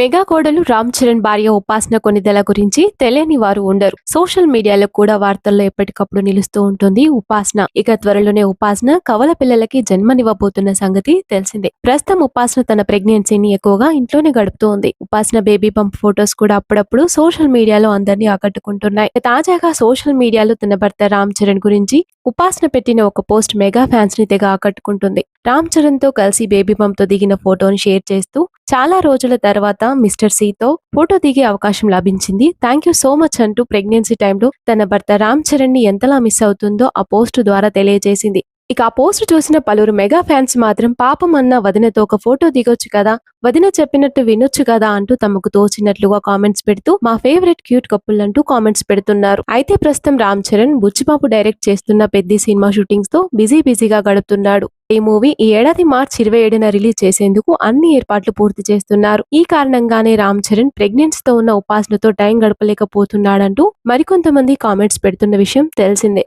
Mega కోడలు రామ్ చరణ్ భార్య ఉపాసన కొనిదెల గురించి తెలియని వారు ఉండరు. సోషల్ మీడియాలో కూడా వార్తల్లో ఎప్పటికప్పుడు నిలుస్తూ ఉంటుంది ఉపాసన. ఇక త్వరలోనే ఉపాసన కవల పిల్లలకి జన్మనివ్వబోతున్న సంగతి తెలిసిందే. ప్రస్తుతం ఉపాసన తన ప్రెగ్నెన్సీని ఎక్కువగా ఇంట్లోనే గడుపుతూ ఉంది ఉపాసన బేబీ పంప్ ఫొటోస్ కూడా అప్పుడప్పుడు సోషల్ మీడియాలో అందరినీ ఆకట్టుకుంటున్నాయి. తాజాగా సోషల్ మీడియాలో తన భర్త రామ్ చరణ్ గురించి ఉపాసన పెట్టిన ఒక పోస్ట్ మెగా ఫ్యాన్స్ని తెగ ఆకట్టుకుంటుంది. రామ్ చరణ్తో కలిసి బేబీ పంప్తో దిగిన ఫోటోని షేర్ చేస్తూ చాలా రోజుల తర్వాత మిస్టర్ సి తో ఫోటో దిగే అవకాశం లభించింది. థ్యాంక్ యూ సో మచ్ అంటూ ప్రెగ్నెన్సీ టైంలో తన భర్త రామ్ చరణ్ని ఎంతలా మిస్ అవుతుందో ఆ పోస్ట్ ద్వారా తెలియజేసింది. ఇక ఆ పోస్ట్ చూసిన పలువురు మెగా ఫ్యాన్స్ మాత్రం పాపం అన్న వదినతో ఒక ఫోటో దిగొచ్చు కదా? వదిన చెప్పినట్టు వినొచ్చు కదా అంటూ తమకు తోచినట్లుగా కామెంట్స్ పెడుతూ మా ఫేవరెట్ క్యూట్ కపుల్ అంటూ కామెంట్స్ పెడుతున్నారు. అయితే ప్రస్తుతం రామ్ చరణ్ బుచ్చిబాబు డైరెక్ట్ చేస్తున్న పెద్ద సినిమా షూటింగ్స్తో బిజీ బిజీగా గడుపుతున్నాడు. ఈ మూవీ ఈ ఏడాది మార్చి ఇరవై ఏడున రిలీజ్ చేసేందుకు అన్ని ఏర్పాట్లు పూర్తి చేస్తున్నారు. ఈ కారణంగానే రామ్ చరణ్ ప్రెగ్నెన్సీతో ఉన్న ఉపాసనతో టైం గడపలేకపోతున్నాడంటూ మరికొంతమంది కామెంట్స్ పెడుతున్న విషయం తెలిసిందే.